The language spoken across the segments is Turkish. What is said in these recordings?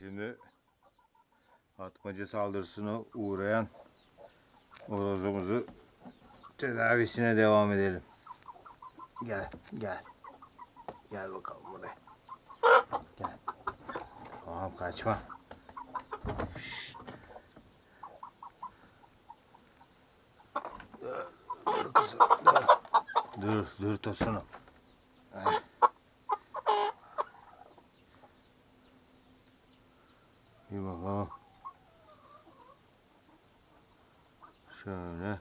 Şimdi atmaca saldırısına uğrayan horozumuzu tedavisine devam edelim. Gel, gel. Gel bakalım buraya. Gel. Tamam kaçma. Şşt. Dur kızım, dur. Dur, dur Tosunum. Heh. Bir bakalım. Şöyle.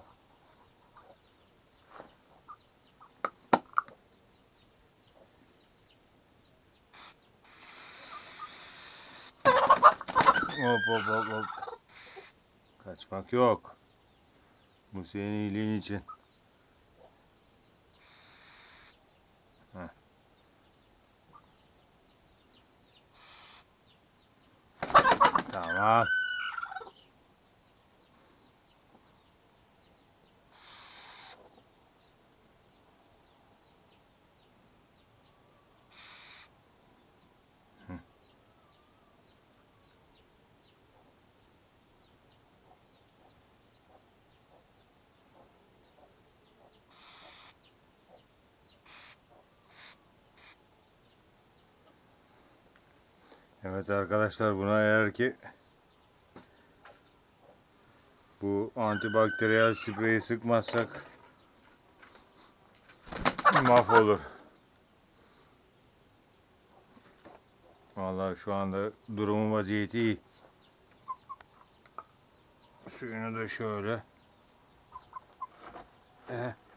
Hop hop hop hop. Kaçmak yok. Senin iyiliğin için. Evet arkadaşlar buna eğer ki bu antibakteriyel spreyi sıkmazsak mahvolur. Vallahi şu anda durumun vaziyeti iyi. Suyunu da şöyle. Eh.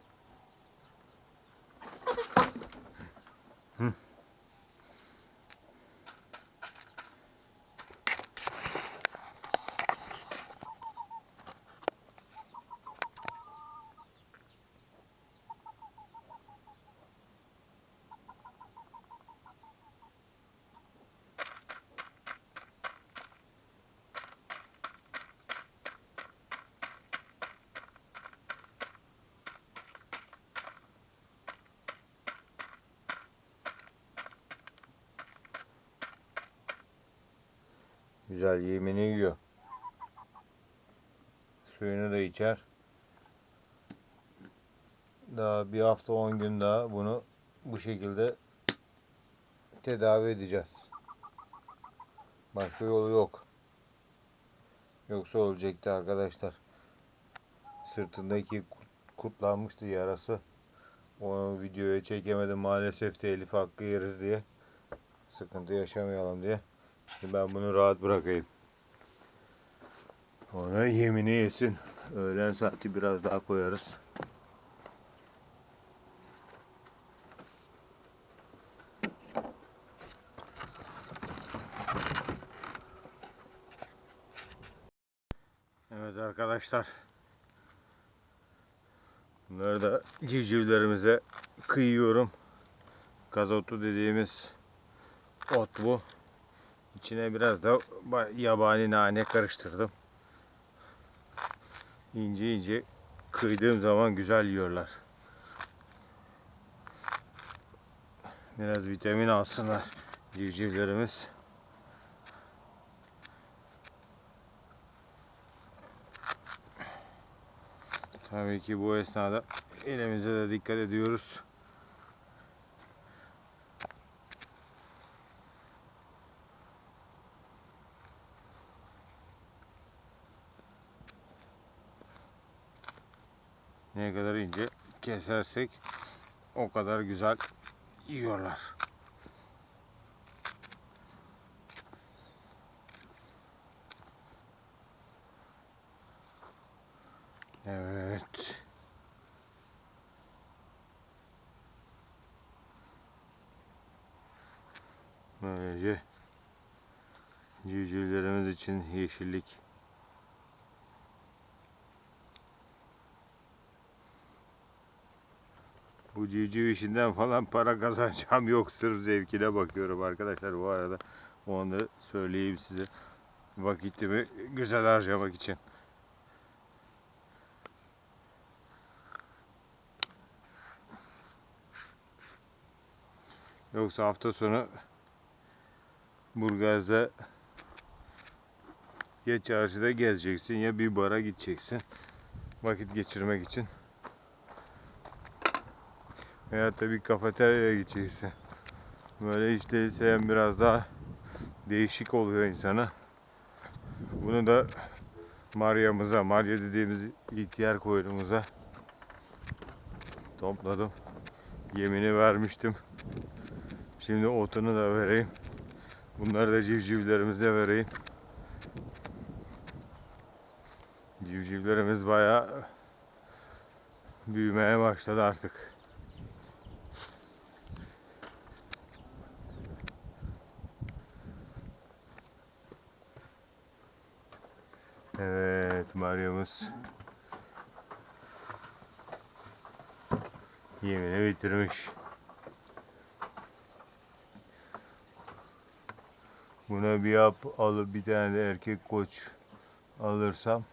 Güzel yemini yiyor. Suyunu da içer. Daha bir hafta 10 gün daha bunu bu şekilde tedavi edeceğiz. Başka yolu yok. Yoksa olacaktı arkadaşlar. Sırtındaki kurt- kurtlanmıştı yarası. Onu videoya çekemedim maalesef telif hakkı yeriz diye. Sıkıntı yaşamayalım diye. Ben bunu rahat bırakayım. Ona yemini yesin. Öğlen saati biraz daha koyarız. Evet arkadaşlar. Bunları da civcivlerimize kıyıyorum. Kazotu dediğimiz ot bu. İçine biraz da ba- yabani nane karıştırdım. İnce ince kıydığım zaman güzel yiyorlar. Biraz vitamin alsınlar civcivlerimiz. Tabii ki bu esnada elimize de dikkat ediyoruz. Ne kadar ince kesersek o kadar güzel yiyorlar. Evet. Böylece civcivlerimiz için yeşillik Bu civciv işinden falan para kazanacağım yok. Sırf zevkine bakıyorum arkadaşlar bu arada. Onu söyleyeyim size. Vakitimi güzel harcamak için. Yoksa hafta sonu Burgaz'da Ya çarşıda gezeceksin ya bir bara gideceksin. Vakit geçirmek için. Veyahut da bir kafeteryaya gideceksin. Böyle hiç değilse biraz daha değişik oluyor insana. Bunu da Marya'mıza, Marya dediğimiz ihtiyar koyunumuza topladım. Yemini vermiştim. Şimdi otunu da vereyim. Bunları da civcivlerimize vereyim. Civcivlerimiz bayağı büyümeye başladı artık. Evet, Meryem'iz yemini bitirmiş. Buna bir yap alıp bir tane de erkek koç alırsam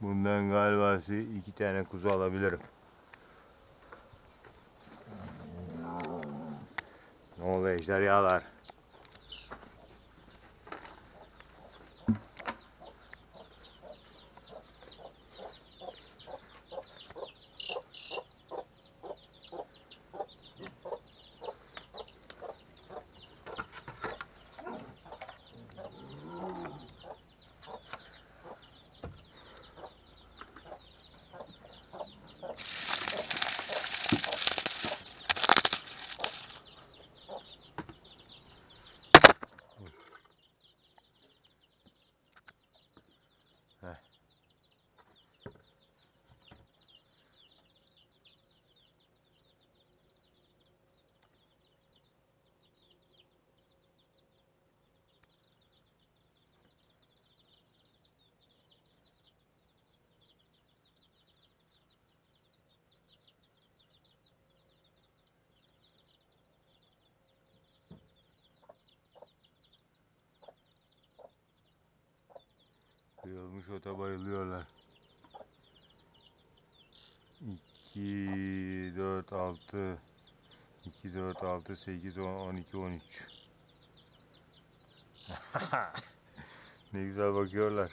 bundan galiba iki tane kuzu alabilirim. Ne oluyor ejderhalar? Kıyılmış ota bayılıyorlar. 2, 4, 6, 2, 4, 6, 8, 10, 12, 13. ne güzel bakıyorlar.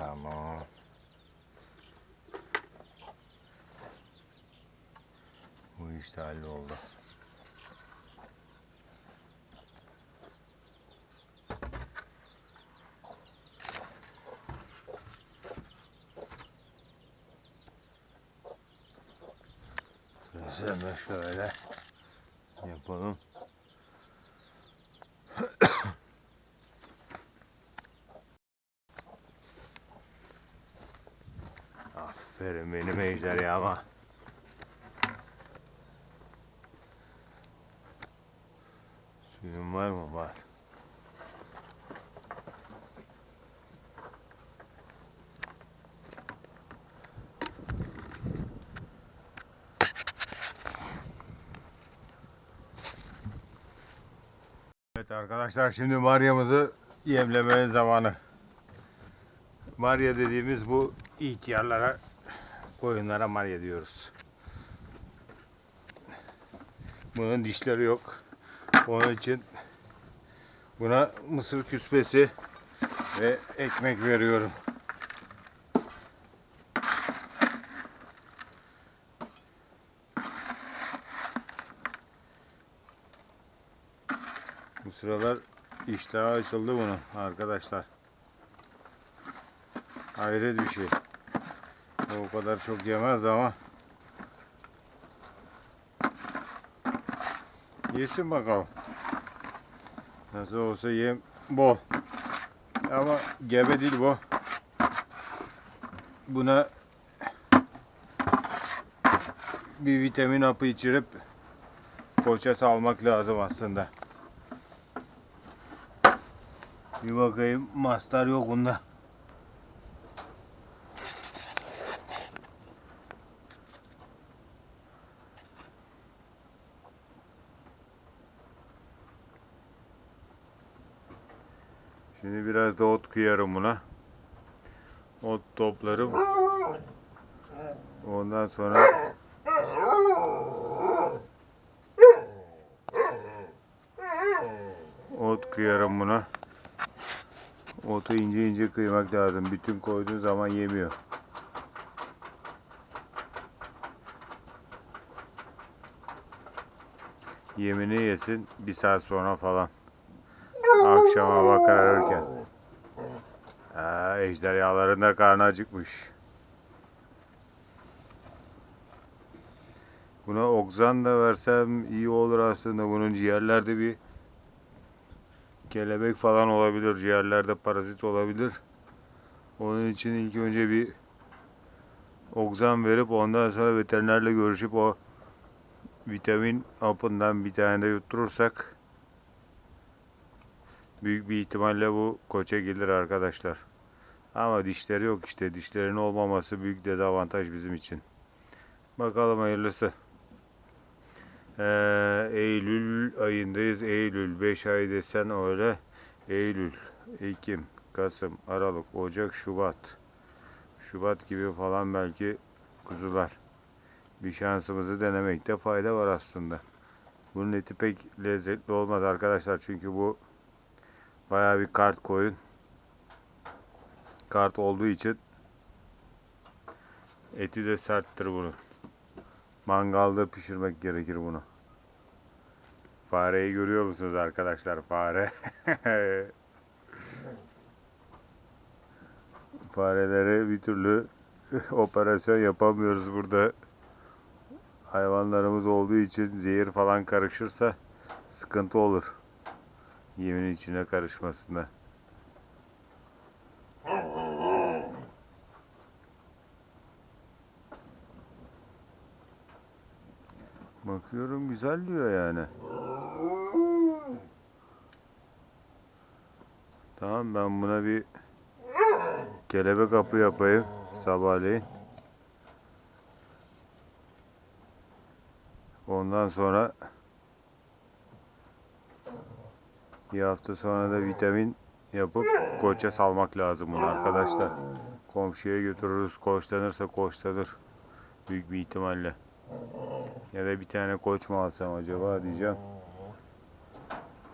Tamam. De halloldu. Hemen şöyle yapalım. Aferin benim ejderhama. Var mı? Var. Evet arkadaşlar şimdi Marya'mızı yemlemenin zamanı. Marya dediğimiz bu ihtiyarlara koyunlara Marya diyoruz. Bunun dişleri yok. Onun için buna mısır küspesi ve ekmek veriyorum. Bu sıralar iştahı açıldı bunun arkadaşlar. Hayret bir şey. O kadar çok yemez ama yesin bakalım. Nasıl olsa yem bol. Ama gebe değil bu. Buna bir vitamin hapı içirip koça salmak lazım aslında. Bir bakayım mastar yok bunda. Şimdi biraz da ot kıyarım buna. Ot toplarım. Ondan sonra ot kıyarım buna. Otu ince ince kıymak lazım. Bütün koyduğun zaman yemiyor. Yemini yesin bir saat sonra falan. Akşama hava kararırken. Ha, ejderhaların da karnı acıkmış. Buna okzan da versem iyi olur aslında. Bunun ciğerlerde bir kelebek falan olabilir. Ciğerlerde parazit olabilir. Onun için ilk önce bir okzan verip ondan sonra veterinerle görüşüp o vitamin hapından bir tane de yutturursak büyük bir ihtimalle bu koça gelir arkadaşlar. Ama dişleri yok işte. Dişlerin olmaması büyük dezavantaj bizim için. Bakalım hayırlısı. Ee, Eylül ayındayız. Eylül 5 ay desen öyle. Eylül, Ekim, Kasım, Aralık, Ocak, Şubat. Şubat gibi falan belki kuzular. Bir şansımızı denemekte fayda var aslında. Bunun eti pek lezzetli olmaz arkadaşlar çünkü bu bayağı bir kart koyun. Kart olduğu için eti de serttir bunun. Mangalda pişirmek gerekir bunu. Fareyi görüyor musunuz arkadaşlar? Fare. Farelere bir türlü operasyon yapamıyoruz burada. Hayvanlarımız olduğu için zehir falan karışırsa sıkıntı olur. Yemin içine karışmasında. Bakıyorum güzel diyor yani. Tamam ben buna bir kelebek kapı yapayım sabahleyin. Ondan sonra bir hafta sonra da vitamin yapıp koça salmak lazım bunu arkadaşlar. Komşuya götürürüz. Koçlanırsa koçlanır. Büyük bir ihtimalle. Ya da bir tane koç mu alsam acaba diyeceğim.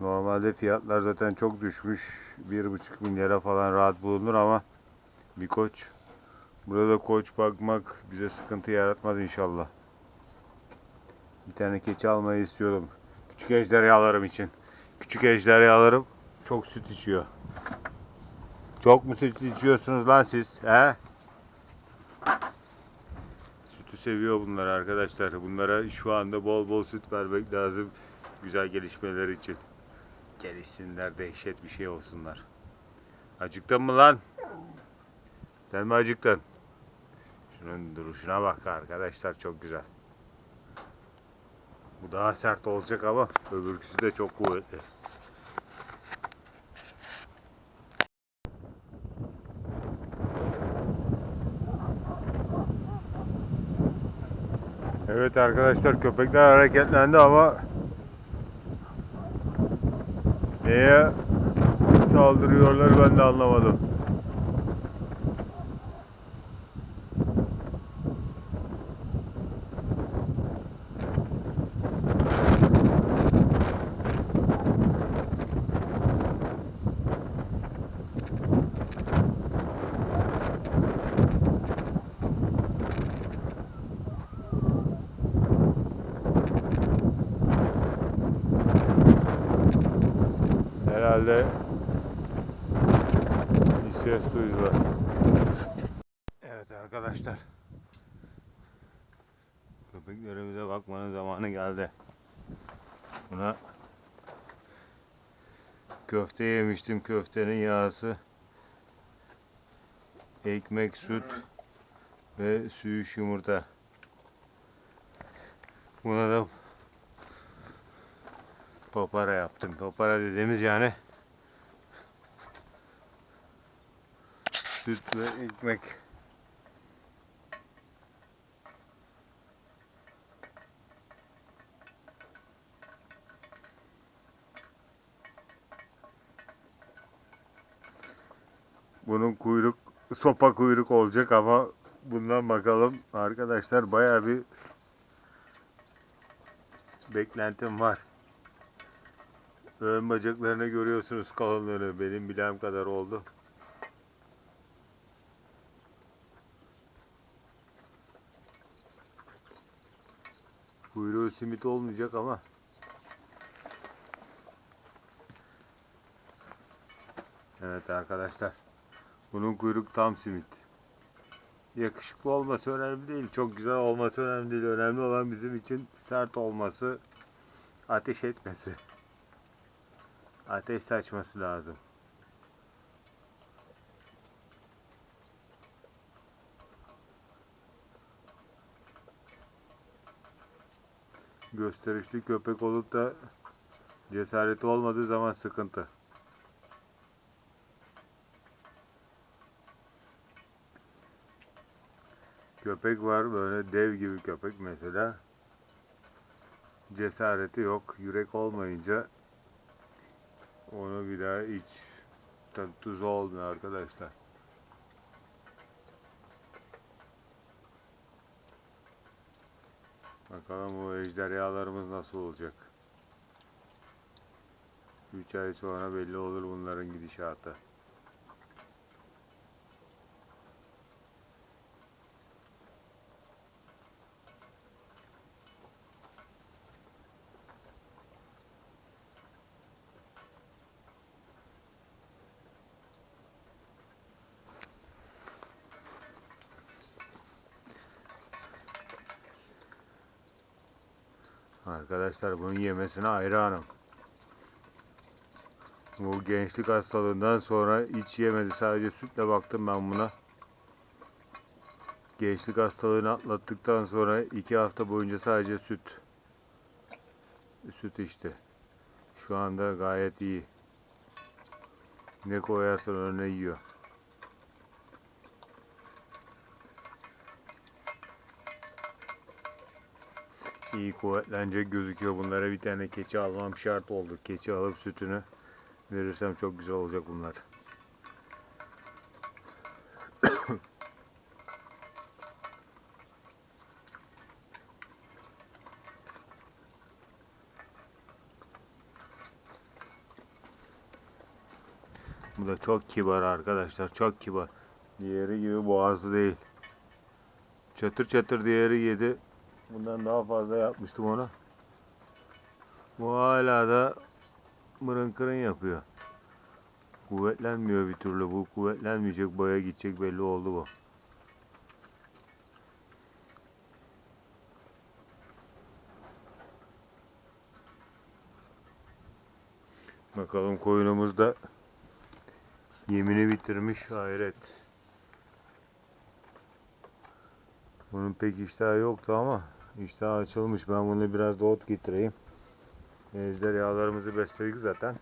Normalde fiyatlar zaten çok düşmüş. 1,5 milyara falan rahat bulunur ama bir koç. Burada koç bakmak bize sıkıntı yaratmaz inşallah. Bir tane keçi almayı istiyordum. Küçük ejderhalarım için. Küçük ejderhalarım çok süt içiyor. Çok mu süt içiyorsunuz lan siz? He? Seviyor bunlar arkadaşlar. Bunlara şu anda bol bol süt vermek lazım. Güzel gelişmeleri için. Gelişsinler, dehşet bir şey olsunlar. Acıktın mı lan? Sen mi acıktın? Şunun duruşuna bak arkadaşlar çok güzel. Bu daha sert olacak ama öbürküsü de çok kuvvetli. Evet arkadaşlar köpekler hareketlendi ama neye saldırıyorlar ben de anlamadım. Herhalde ses duydular. Evet arkadaşlar. Köpeklerimize bakmanın zamanı geldi. Buna köfte yemiştim. Köftenin yağısı, ekmek, süt ve süyüş yumurta. Buna da Popara yaptım. Popara dediğimiz yani süt ekmek. bunun kuyruk sopa kuyruk olacak ama bundan bakalım arkadaşlar bayağı bir beklentim var. Ön bacaklarını görüyorsunuz kalınlığını benim bileğim kadar oldu. Kuyruğu simit olmayacak ama Evet arkadaşlar. Bunun kuyruk tam simit. Yakışıklı olması önemli değil. Çok güzel olması önemli değil. Önemli olan bizim için sert olması, ateş etmesi. Ateş saçması lazım. Gösterişli köpek olup da cesareti olmadığı zaman sıkıntı. Köpek var böyle dev gibi köpek mesela. Cesareti yok. Yürek olmayınca onu bir daha tadı tuzu olmuyor arkadaşlar. Bakalım bu ejderhalarımız nasıl olacak. 3 ay sonra belli olur bunların gidişatı. Arkadaşlar bunun yemesine hayranım. Bu gençlik hastalığından sonra hiç yemedi. Sadece sütle baktım ben buna. Gençlik hastalığını atlattıktan sonra iki hafta boyunca sadece süt. Süt içti. Şu anda gayet iyi. Ne koyarsan önüne yiyor. İyi kuvvetlenecek gözüküyor. Bunlara bir tane keçi almam şart oldu. Keçi alıp sütünü verirsem çok güzel olacak bunlar. Bu da çok kibar arkadaşlar. Çok kibar. Diğeri gibi boğazlı değil. Çatır çatır diğeri yedi. Bundan daha fazla yapmıştım ona. Bu hala da mırın kırın yapıyor. Kuvvetlenmiyor bir türlü. Bu kuvvetlenmeyecek. Boya gidecek belli oldu bu. Bakalım koyunumuz da yemini bitirmiş hayret. Bunun pek iştahı yoktu ama iştahı açılmış. Ben bunu biraz da ot getireyim. Ejderhalarımızı besledik zaten.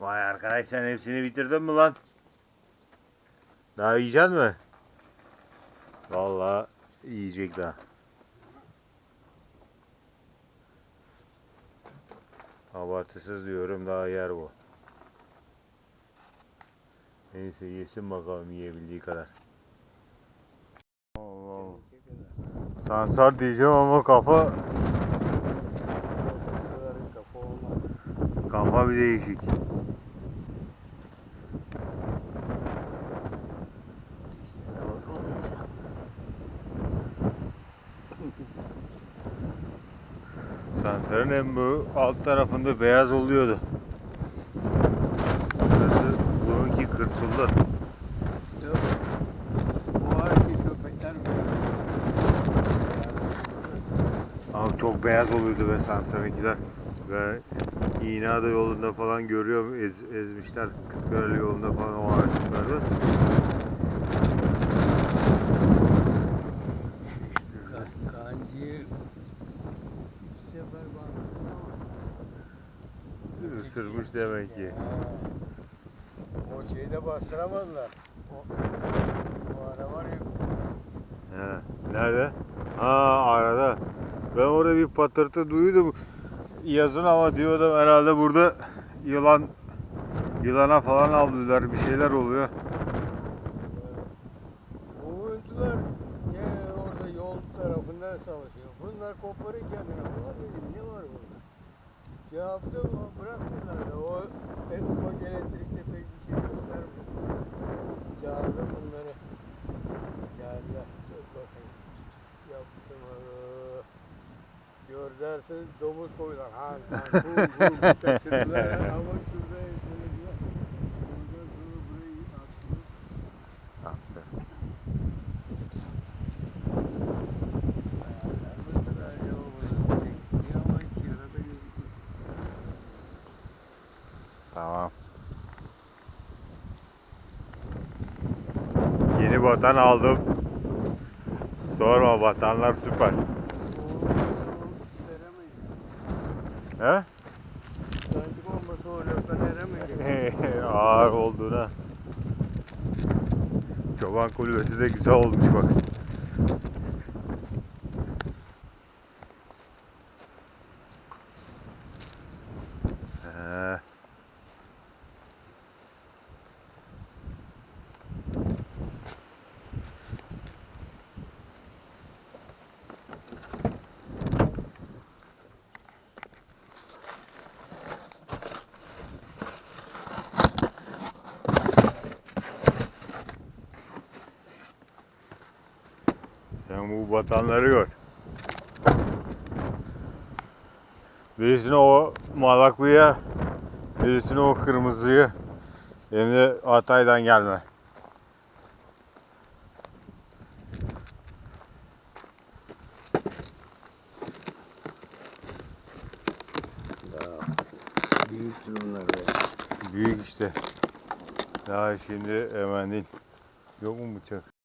Vay arkadaş sen hepsini bitirdin mi lan? Daha yiyecek mi? Vallahi yiyecek daha. Abartısız diyorum daha yer bu. Neyse yesin bakalım yiyebildiği kadar. Allah Allah. Sansar diyeceğim ama kafa kafa bir değişik. Sansarın hem bu alt tarafında beyaz oluyordu. Çok beyaz oluyordu be Sansar'ınkiler. Ve İğneada yolunda falan görüyorum ez, ezmişler Kırklareli yolunda falan o ağaçlıkları. Isırmış demek ki. o şeyde bastıramadılar. O, o ara var ya He. Nerede? Ha arada. Ben orada bir patırtı duydum. yazın ama diyordum herhalde burada yılan yılana falan avlıyorlar bir şeyler oluyor. Oyuncular gene orada yol tarafından savaşıyor. Bunlar koparıyor kendine. Ulan dedim ne var burada? Yaptım ama bırakmadılar da o en ufak elektrikte pek bir şey göstermiyor. Çağırdım bunları. Geldiler. Bakayım. Yaptım onu. Gör dersiniz domuz koydular. Ha, ha, bu, bu, bu kaçırdılar. Ama şurada. Tamam. Yeni batan aldım. Sorma batanlar süper. He? Ağır olduğuna. Çoban kulübesi de güzel olmuş bak. He. Bu batanları gör. Birisini o malaklıya, birisini o kırmızıyı, hem de Hatay'dan gelme. Büyük işte. Daha şimdi hemen değil. Yok mu bıçak?